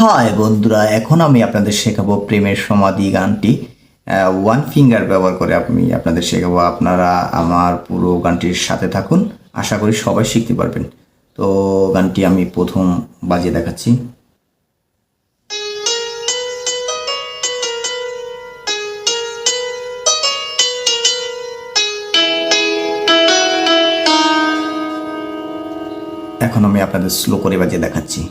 High বন্ধুরা, এখন আমি আপনাদের শেখাবো প্রেমের সমাধি গানটি। ওয়ান ফিঙ্গার ব্যবহার করে আমি আপনাদের শেখাবো। আপনারা আমার পুরো গানটির সাথে থাকুন। আশা করি সবাই শিখতে পারবেন। তো গানটি আমি প্রথম বাজিয়ে দেখাচ্ছি। এখন আমি আপনাদের স্লো করে বাজিয়ে দেখাচ্ছি।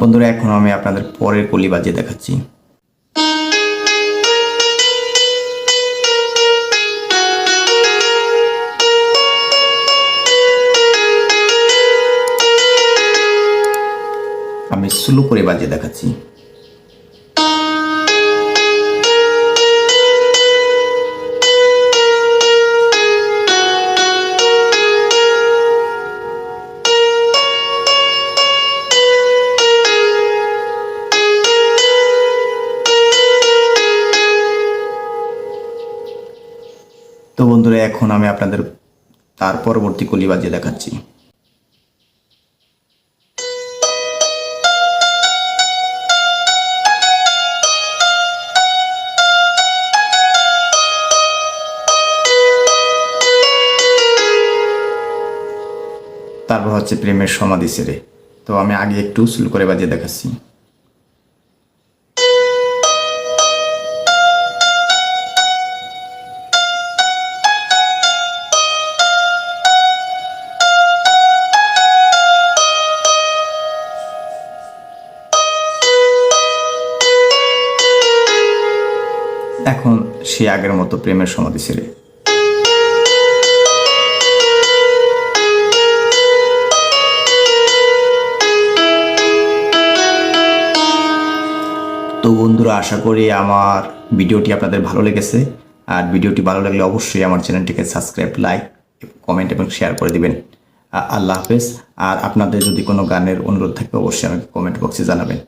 বন্ধুরা এখন আমি আপনাদের পরের কলি বাজিয়ে দেখাচ্ছি। আমি স্লো করে বাজিয়ে দেখাচ্ছি। বন্ধুরা, এখন আমি আপনাদের তার পরবর্তী কলি বাজিয়ে দেখাচ্ছি। তারপর হচ্ছে প্রেমের সমাধি সেরে। তো আমি আগে একটু স্লো করে বাজিয়ে দেখাচ্ছি। এখন সে আগের মতো প্রেমের সমাধি ছেড়ে। তো বন্ধুরা, আশা করি আমার ভিডিওটি আপনাদের ভালো লেগেছে। আর ভিডিওটি ভালো লাগলে অবশ্যই আমার চ্যানেলটিকে সাবস্ক্রাইব, লাইক, কমেন্ট এবং শেয়ার করে দিবেন। আল্লাহ হাফেজ। আর আপনাদের যদি কোনো গানের অনুরোধ থাকে, অবশ্যই আমাকে কমেন্ট বক্সে জানাবেন।